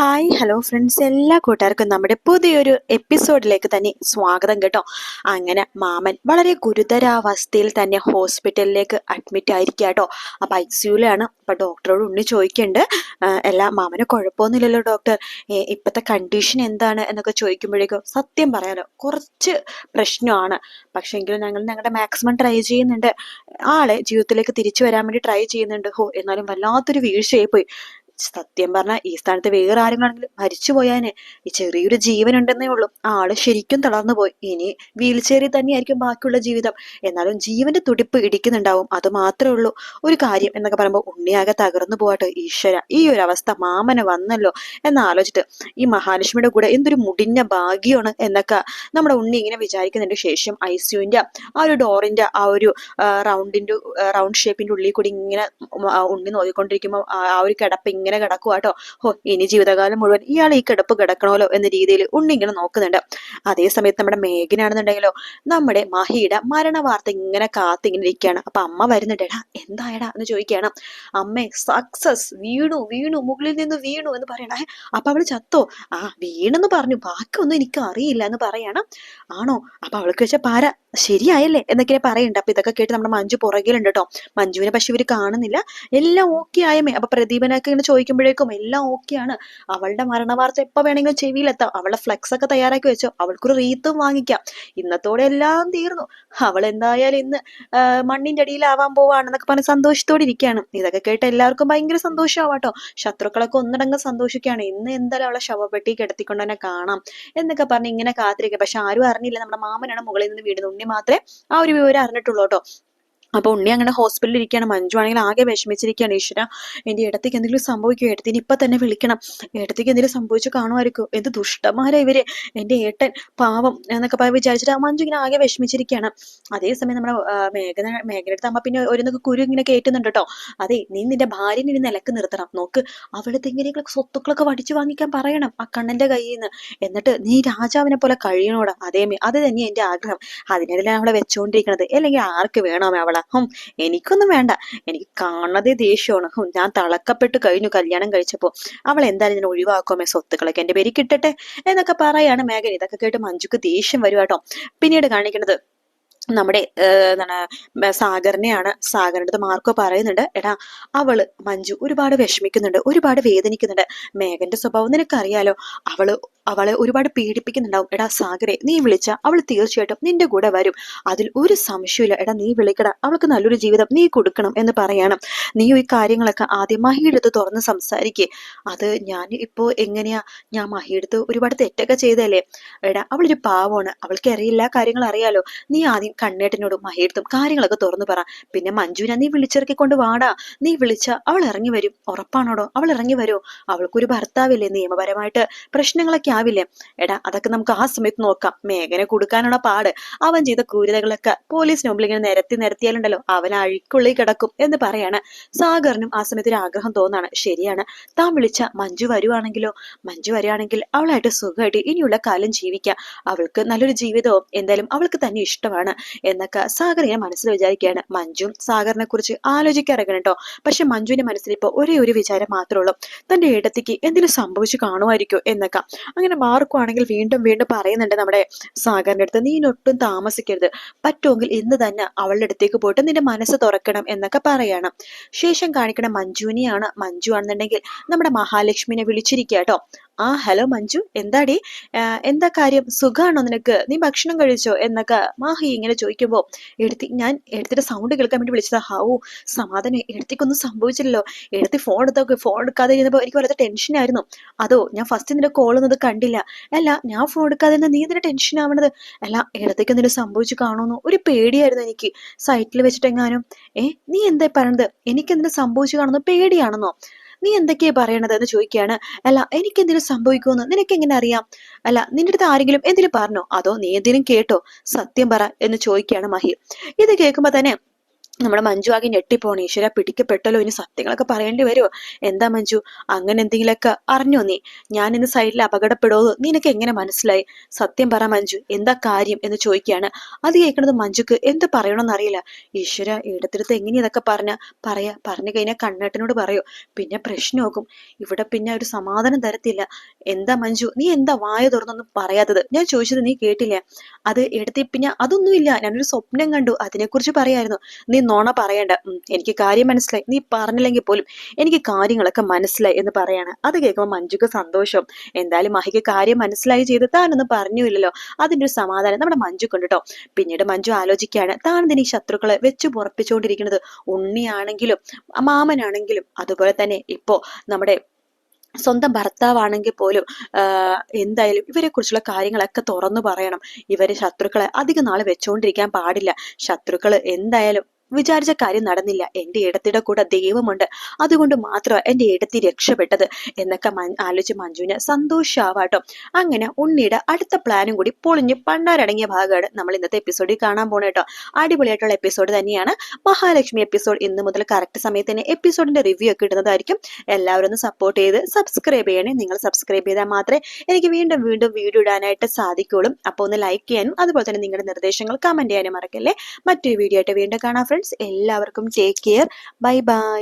Hi hello friends എല്ലാ കൂട്ടുകാർക്കും നമ്മുടെ പുതിയൊരു എപ്പിസോഡിലേക്ക് തന്നെ സ്വാഗതം കേട്ടോ. അങ്ങനെ മാമൻ വളരെ ഗുരുതരാവസ്ഥയിൽ തന്നെ ഹോസ്പിറ്റലിലേക്ക് അഡ്മിറ്റ് ആയിരിക്കുക കേട്ടോ. അപ്പം ഐ സിയുലാണ് അപ്പം ഡോക്ടറോട് ഉണ്ണി ചോദിക്കുന്നുണ്ട് എല്ലാ മാമന് കുഴപ്പമൊന്നുമില്ലല്ലോ ഡോക്ടർ ഇപ്പോഴത്തെ കണ്ടീഷൻ എന്താണ്? എന്നൊക്കെ ചോദിക്കുമ്പോഴേക്കും സത്യം പറയാലോ കുറച്ച് പ്രശ്നമാണ്. പക്ഷേ എങ്കിലും ഞങ്ങൾ ഞങ്ങളുടെ മാക്സിമം ട്രൈ ചെയ്യുന്നുണ്ട്. ആളെ ജീവിതത്തിലേക്ക് തിരിച്ചു വരാൻ വേണ്ടി ട്രൈ ചെയ്യുന്നുണ്ട്. ഹോ എന്നാലും വല്ലാത്തൊരു വീഴ്ചയായി പോയി സത്യം പറഞ്ഞാൽ ഈ സ്ഥാനത്ത് വേറെ ആരെങ്കിലും മരിച്ചു പോയാനെ ഈ ചെറിയൊരു ജീവൻ ഉണ്ടെന്നേ ഉള്ളൂ ആൾ ശരിക്കും തളർന്നു പോയി. ഇനി വീൽ തന്നെയായിരിക്കും ബാക്കിയുള്ള ജീവിതം. എന്നാലും ജീവന്റെ തുടിപ്പ് ഇടിക്കുന്നുണ്ടാവും. അത് മാത്രമേ ഉള്ളൂ. ഒരു കാര്യം എന്നൊക്കെ പറയുമ്പോൾ ഉണ്ണിയാകെ തകർന്നു പോകട്ടെ ഈശ്വര. ഈ ഒരു അവസ്ഥ മാമന് വന്നല്ലോ എന്നാലോചിച്ചിട്ട് ഈ മഹാലക്ഷ്മിയുടെ കൂടെ എന്തൊരു മുടിഞ്ഞ ഭാഗ്യമാണ് എന്നൊക്കെ നമ്മുടെ ഉണ്ണി ഇങ്ങനെ വിചാരിക്കുന്നതിന് ശേഷം ഐ സിയുവിന്റെ ആ ഒരു ഡോറിന്റെ ആ ഒരു റൗണ്ടിന്റെ റൗണ്ട് ഷേപ്പിന്റെ ഉള്ളിൽ കൂടി ഇങ്ങനെ ഉണ്ണി നോക്കിക്കൊണ്ടിരിക്കുമ്പോൾ ആ ഒരു കിടപ്പ് ഇങ്ങനെ ഇങ്ങനെ കിടക്കുക കേട്ടോ ഓ ഇനി ജീവിതകാലം മുഴുവൻ ഇയാൾ ഈ കിടപ്പ് കിടക്കണമല്ലോ എന്ന രീതിയിൽ ഉണ്ണി ഇങ്ങനെ നോക്കുന്നുണ്ട്. അതേ സമയത്ത് നമ്മുടെ മേഘനാണെന്നുണ്ടെങ്കിലോ നമ്മുടെ മഹിയുടെ മരണ വാർത്ത ഇങ്ങനെ കാത്തിങ്ങനെ ഇരിക്കുകയാണ്. അപ്പൊ അമ്മ വരുന്നുണ്ടേടാ എന്തായടാ? എന്ന് ചോദിക്കുകയാണ്. അമ്മേ സക്സസ് വീണു വീണു മുകളിൽ നിന്ന് വീണു എന്ന് പറയണേ. അപ്പൊ അവൾ ചത്തോ? ആ വീണെന്ന് പറഞ്ഞു ബാക്കിയൊന്നും എനിക്ക് അറിയില്ല എന്ന് പറയണം. ആണോ? അപ്പൊ അവൾക്ക് വെച്ച പാര ശരിയായല്ലേ? എന്നൊക്കെ പറയുന്നുണ്ട്. അപ്പൊ ഇതൊക്കെ കേട്ട് നമ്മുടെ മഞ്ജു പുറകിലുണ്ട് കേട്ടോ മഞ്ജുവിനെ പക്ഷെ ഇവർ കാണുന്നില്ല. എല്ലാം ഓക്കെ ആയമേ. അപ്പൊ പ്രദീപനൊക്കെ ഇങ്ങനെ ചോദിക്കുമ്പോഴേക്കും എല്ലാം ഓക്കെയാണ് അവളുടെ മരണവാർത്ത എപ്പോ വേണമെങ്കിലും ചെവിയിലെത്താം. അവളുടെ ഫ്ലെക്സ് ഒക്കെ തയ്യാറാക്കി വെച്ചോ. അവൾക്കൊരു റീത്തും വാങ്ങിക്കാം. ഇന്നത്തോടെ എല്ലാം തീർന്നു. അവൾ എന്തായാലും ഇന്ന് മണ്ണിന്റെ അടിയിലാവാൻ പോവാണെന്നൊക്കെ പറഞ്ഞ് സന്തോഷത്തോടെ ഇരിക്കുകയാണ്. ഇതൊക്കെ കേട്ട് എല്ലാവർക്കും ഭയങ്കര സന്തോഷമാവാട്ടോ ശത്രുക്കളൊക്കെ ഒന്നടങ്ങ് സന്തോഷിക്കുകയാണ്. ഇന്ന് എന്തായാലും അവളെ ശവപ്പെട്ടി കിടത്തിക്കൊണ്ട് തന്നെ കാണാം എന്നൊക്കെ പറഞ്ഞ് ഇങ്ങനെ കാത്തിരിക്കുക. പക്ഷെ ആരും അറിഞ്ഞില്ല. നമ്മുടെ മാമനാണ് മുകളിൽ നിന്ന് വീടുന്നത് ഉണ്ണി മാത്രമേ ആ ഒരു വിവരം അറിഞ്ഞിട്ടുള്ളൂ കേട്ടോ. അപ്പൊ ഉണ്ണി അങ്ങനെ ഹോസ്പിറ്റലിൽ ഇരിക്കുകയാണ്. മഞ്ജു ആണെങ്കിൽ ആകെ വിഷമിച്ചിരിക്കുകയാണ്. ഈശ്വര എന്റെ ഇടത്തേക്ക് എന്തെങ്കിലും സംഭവിക്കും ഏട്ടത്തിന് ഇപ്പൊ തന്നെ വിളിക്കണം. ഏട്ടത്തേക്ക് എന്തെങ്കിലും സംഭവിച്ചു കാണുമായിരിക്കും. എന്ത് ദുഷ്ടന്മാരാ ഇവർ. എന്റെ ഏട്ടൻ പാവം എന്നൊക്കെ പറയാൻ വിചാരിച്ചിട്ട് മഞ്ജു ഇങ്ങനെ ആകെ വിഷമിച്ചിരിക്കുകയാണ്. അതേസമയം നമ്മുടെ മേഘന മേഘനടുത്ത് അമ്മ പിന്നെ ഒരു കുരു ഇങ്ങനെ കേട്ടുന്നുണ്ട് കേട്ടോ. അതെ നീ നിന്റെ ഭാര്യനെ ഇനി നിലയ്ക്ക് നിർത്തണം. നോക്ക് അവളുടെ ഇങ്ങനെയൊക്കെ സ്വത്തുക്കളൊക്കെ വടിച്ചു വാങ്ങിക്കാൻ പറയണം ആ കണ്ണന്റെ കയ്യിൽ നിന്ന് എന്നിട്ട് നീ രാജാവിനെ പോലെ കഴിയണോടാ. അതേമേ അത് തന്നെ എന്റെ ആഗ്രഹം. അതിനെല്ലാം അവളെ വെച്ചുകൊണ്ടിരിക്കണത് അല്ലെങ്കിൽ ആർക്ക് വേണോ അവളെ? ഹും എനിക്കൊന്നും വേണ്ട. എനിക്ക് കാണുന്നതേ ദേഷ്യമാണ് ഹും ഞാൻ തളക്കപ്പെട്ട് കഴിഞ്ഞു കല്യാണം കഴിച്ചപ്പോ. അവൾ എന്തായാലും ഞാൻ ഒഴിവാക്കുമേ സ്വത്തുക്കളൊക്കെ. എന്റെ പേര് കിട്ടട്ടെ? എന്നൊക്കെ പറയാണ് മേഘൻ ഇതൊക്കെ കേട്ട് മഞ്ജുക്ക് ദേഷ്യം വരുവാട്ടോ. പിന്നീട് കാണിക്കുന്നത് നമ്മുടെ എന്താണ് സാഗറിനെയാണ് സാഗറിന്റെ മാർക്കോ പറയുന്നുണ്ട് എടാ അവൾ മഞ്ജു ഒരുപാട് വിഷമിക്കുന്നുണ്ട് ഒരുപാട് വേദനിക്കുന്നുണ്ട്. മേഘന്റെ സ്വഭാവം നിനക്കറിയാലോ അവൾ അവളെ ഒരുപാട് പീഡിപ്പിക്കുന്നുണ്ടാവും. എടാ സാഗരെ നീ വിളിച്ച അവൾ തീർച്ചയായിട്ടും നിന്റെ കൂടെ വരും. അതിൽ ഒരു സംശയമില്ല എടാ നീ വിളിക്കട അവൾക്ക് നല്ലൊരു ജീവിതം നീ കൊടുക്കണം എന്ന് പറയണം. നീ ഈ കാര്യങ്ങളൊക്കെ ആദ്യം മഹിയെടുത്ത് തുറന്ന് സംസാരിക്കേ. അത് ഞാൻ ഇപ്പോ എങ്ങനെയാ ഞാൻ മഹിയെടുത്ത് ഒരുപാട് തെറ്റൊക്കെ ചെയ്തല്ലേ എടാ അവളൊരു പാവമാണ് അവൾക്ക് അറിയില്ല കാര്യങ്ങൾ അറിയാലോ നീ ആദ്യം കണ്ണേട്ടനോടും മഹേട്ടും കാര്യങ്ങളൊക്കെ തുറന്നു പറ. പിന്നെ മഞ്ജുവിനെ നീ വിളിച്ചിറക്കിക്കൊണ്ട് വാടാ. നീ വിളിച്ച അവൾ ഇറങ്ങി വരും. ഉറപ്പാണോടോ? അവൾ ഇറങ്ങി വരുമോ അവൾക്കൊരു ഭർത്താവില്ലേ? നിയമപരമായിട്ട് പ്രശ്നങ്ങളൊക്കെ ആവില്ലേ? എടാ അതൊക്കെ നമുക്ക് ആ സമയത്ത് നോക്കാം. മേഘനെ കൊടുക്കാനുള്ള പാട്. അവൻ ചെയ്ത ക്രൂരതകളൊക്കെ പോലീസിന് മുമ്പിൽ ഇങ്ങനെ നിരത്തി നിരത്തിയാലുണ്ടല്ലോ. അവൻ അഴിക്കുള്ളിൽ കിടക്കും എന്ന് പറയാണ്. സാഗറിനും ആ സമയത്ത് ഒരു ആഗ്രഹം തോന്നാണ്. ശരിയാണ്. താൻ വിളിച്ച മഞ്ജു വരുവാണെങ്കിലോ? മഞ്ജു വരികയാണെങ്കിൽ അവളായിട്ട് സുഖമായിട്ട് ഇനിയുള്ള കാലം ജീവിക്കാം. അവൾക്ക് നല്ലൊരു ജീവിതവും എന്തായാലും അവൾക്ക് തന്നെ ഇഷ്ടമാണ്. എന്നൊക്കെ സാഗർ ഇങ്ങനെ മനസ്സിൽ വിചാരിക്കുകയാണ്. മഞ്ജും സാഗറിനെ കുറിച്ച് ആലോചിക്കാറൊക്കെ കേട്ടോ. പക്ഷെ മഞ്ജുവിന്റെ മനസ്സിൽ ഇപ്പൊ ഒരേ ഒരു വിചാരം മാത്രമേ ഉള്ളൂ. തന്റെ ഇടത്തേക്ക് എന്തെങ്കിലും സംഭവിച്ചു കാണുമായിരിക്കോ എന്നൊക്കെ. അങ്ങനെ മാർക്കുവാണെങ്കിൽ വീണ്ടും വീണ്ടും പറയുന്നുണ്ട് നമ്മുടെ സാഗറിന്റെ അടുത്ത് നീ ഒട്ടും താമസിക്കരുത്. പറ്റുമെങ്കിൽ ഇന്ന് തന്നെ അവളുടെ അടുത്തേക്ക് പോയിട്ട് നിന്റെ മനസ്സ് തുറക്കണം എന്നൊക്കെ പറയണം. ശേഷം കാണിക്കണ മഞ്ജുവിനെയാണ് മഞ്ജു ആണെന്നുണ്ടെങ്കിൽ നമ്മുടെ മഹാലക്ഷ്മിനെ വിളിച്ചിരിക്കുക കേട്ടോ. ആ ഹലോ മഞ്ജു എന്താടി? എന്താ കാര്യം? സുഖാണോ നിനക്ക്? നീ ഭക്ഷണം കഴിച്ചോ? എന്നൊക്കെ മാഹി ഇങ്ങനെ ചോദിക്കുമ്പോൾ എടുത്തി ഞാൻ എടുത്തിട്ട് സൗണ്ട് കേൾക്കാൻ വേണ്ടി വിളിച്ചതാ. ഹാവു സമാധാനം. എടുത്തിക്കൊന്നും സംഭവിച്ചില്ലല്ലോ. എടുത്തി ഫോൺ എടുത്തൊക്കെ ഫോൺ എടുക്കാതെ ഇരുന്നപ്പോൾ എനിക്ക് വളരെ ടെൻഷനായിരുന്നു അതോ ഞാൻ ഫസ്റ്റ് നിന്റെ കോൾ ഒന്നും കണ്ടില്ല. അല്ല ഞാൻ ഫോൺ എടുക്കാതെ നീ ഇതിന്റെ ടെൻഷൻ ആവണത്? അല്ല എടുത്തേക്ക് എന്തെങ്കിലും സംഭവിച്ചു കാണുമെന്ന്? ഒരു പേടിയായിരുന്നു എനിക്ക്. സൈറ്റിൽ വെച്ചിട്ട് എങ്ങാനും ഏ നീ എന്താ പറയണത്? എനിക്ക് എന്തിനു സംഭവിച്ചു കാണുന്നു പേടിയാണെന്നോ? നീ എന്തൊക്കെയാ പറയണത് എന്ന് ചോദിക്കുകയാണ്. അല്ല എനിക്ക് എന്തെങ്കിലും സംഭവിക്കുമെന്ന് നിനക്ക് എങ്ങനെ അറിയാം? അല്ല നിന്റെ അടുത്ത് ആരെങ്കിലും എന്തെങ്കിലും പറഞ്ഞോ? അതോ നീ എന്തെങ്കിലും കേട്ടോ? സത്യം പറ എന്ന് ചോദിക്കുകയാണ് മഹി. ഇത് കേൾക്കുമ്പോ തന്നെ നമ്മുടെ മഞ്ജു ആകെ ഞെട്ടിപ്പോണേ. ഈശ്വര പിടിക്കപ്പെട്ടല്ലോ. ഇനി സത്യങ്ങളൊക്കെ പറയേണ്ടി വരുമോ എന്താ മഞ്ജു? അങ്ങനെ എന്തെങ്കിലുമൊക്കെ അറിഞ്ഞോ നീ? ഞാൻ ഇന്ന് സൈഡിൽ അപകടപ്പെടുമോ നിനക്ക് എങ്ങനെ മനസ്സിലായി? സത്യം പറ മഞ്ജു എന്താ കാര്യം എന്ന് ചോദിക്കുകയാണ്. അത് കേൾക്കുന്നത് മഞ്ജുക്ക് എന്ത് പറയണമെന്ന് അറിയില്ല. ഈശ്വര ഇടത്തിടത്ത് എങ്ങനെ ഇതൊക്കെ പറഞ്ഞ? പറയാ പറഞ്ഞു കഴിഞ്ഞാൽ കണ്ണേട്ടനോട് പറയൂ. പിന്നെ പ്രശ്നമാകും ഇവിടെ പിന്നെ ഒരു സമാധാനം തരത്തില്ല. എന്താ മഞ്ജു നീ എന്താ വായ തുറന്നൊന്നും പറയാത്തത്? ഞാൻ ചോദിച്ചത് നീ കേട്ടില്ല? അത് എടുത്തി പിന്നെ അതൊന്നുമില്ല. ഞാനൊരു സ്വപ്നം കണ്ടു. അതിനെക്കുറിച്ച് പറയായിരുന്നു. നീ നോണ പറയണ്ട. എനിക്ക് കാര്യം മനസ്സിലായി. നീ പറഞ്ഞില്ലെങ്കിൽ പോലും എനിക്ക് കാര്യങ്ങളൊക്കെ മനസ്സിലായി എന്ന് പറയാണ്. അത് കേൾക്കുമ്പോൾ മഞ്ജുക്ക് സന്തോഷം. എന്തായാലും മഹിക്ക് കാര്യം മനസ്സിലായി ചെയ്ത് താനൊന്നും പറഞ്ഞില്ലല്ലോ അതിന്റെ ഒരു സമാധാനം നമ്മുടെ മഞ്ജു കേട്ടോ പിന്നീട് മഞ്ജു ആലോചിക്കുകയാണ്. താൻ ഇതിന് ശത്രുക്കളെ വെച്ച് പുറപ്പിച്ചുകൊണ്ടിരിക്കുന്നത് ഉണ്ണിയാണെങ്കിലും മാമനാണെങ്കിലും അതുപോലെ തന്നെ ഇപ്പോ നമ്മുടെ സ്വന്തം ഭർത്താവാണെങ്കിൽ പോലും എന്തായാലും ഇവരെ കുറിച്ചുള്ള കാര്യങ്ങളൊക്കെ തുറന്നു പറയണം. ഇവരെ ശത്രുക്കളെ അധികം നാൾ വെച്ചുകൊണ്ടിരിക്കാൻ പാടില്ല. ശത്രുക്കൾ എന്തായാലും വിചാരിച്ച കാര്യം നടന്നില്ല. എന്റെ ഇടത്തിടെ കൂടെ ദൈവമുണ്ട്. അതുകൊണ്ട് മാത്രമാണ് എന്റെ ഇടത്തി രക്ഷപ്പെട്ടത്. എന്നൊക്കെ ആലോചിച്ച് മഞ്ജുവിന് സന്തോഷാവാട്ടോ. അങ്ങനെ ഉണ്ണിയുടെ അടുത്ത പ്ലാനും കൂടി പൊളിഞ്ഞ് പണ്ടാരടങ്ങിയ ഭാഗമാണ് നമ്മൾ ഇന്നത്തെ എപ്പിസോഡിൽ കാണാൻ പോണേട്ടോ അടിപൊളിയായിട്ടുള്ള എപ്പിസോഡ് തന്നെയാണ്. മഹാലക്ഷ്മി എപ്പിസോഡ് ഇന്ന് മുതൽ കറക്റ്റ് സമയത്ത് തന്നെ എപ്പിസോഡിന്റെ റിവ്യൂ ഒക്കെ ഇടുന്നതായിരിക്കും. എല്ലാവരും ഒന്ന് സപ്പോർട്ട് ചെയ്ത് സബ്സ്ക്രൈബ് ചെയ്യണേ. നിങ്ങൾ സബ്സ്ക്രൈബ് ചെയ്താൽ മാത്രമേ എനിക്ക് വീണ്ടും വീണ്ടും വീഡിയോ ഇടാനായിട്ട് സാധിക്കുള്ളൂ അപ്പോൾ ഒന്ന് ലൈക്ക് ചെയ്യാനും അതുപോലെ തന്നെ നിങ്ങളുടെ നിർദ്ദേശങ്ങൾ കമന്റ് ചെയ്യാനും മറക്കല്ലേ. മറ്റൊരു വീഡിയോ ആയിട്ട് വീണ്ടും കാണാം ഫ്രണ്ട്സ് എല്ലാവർക്കും ടേക്ക് കെയർ ബൈ ബൈ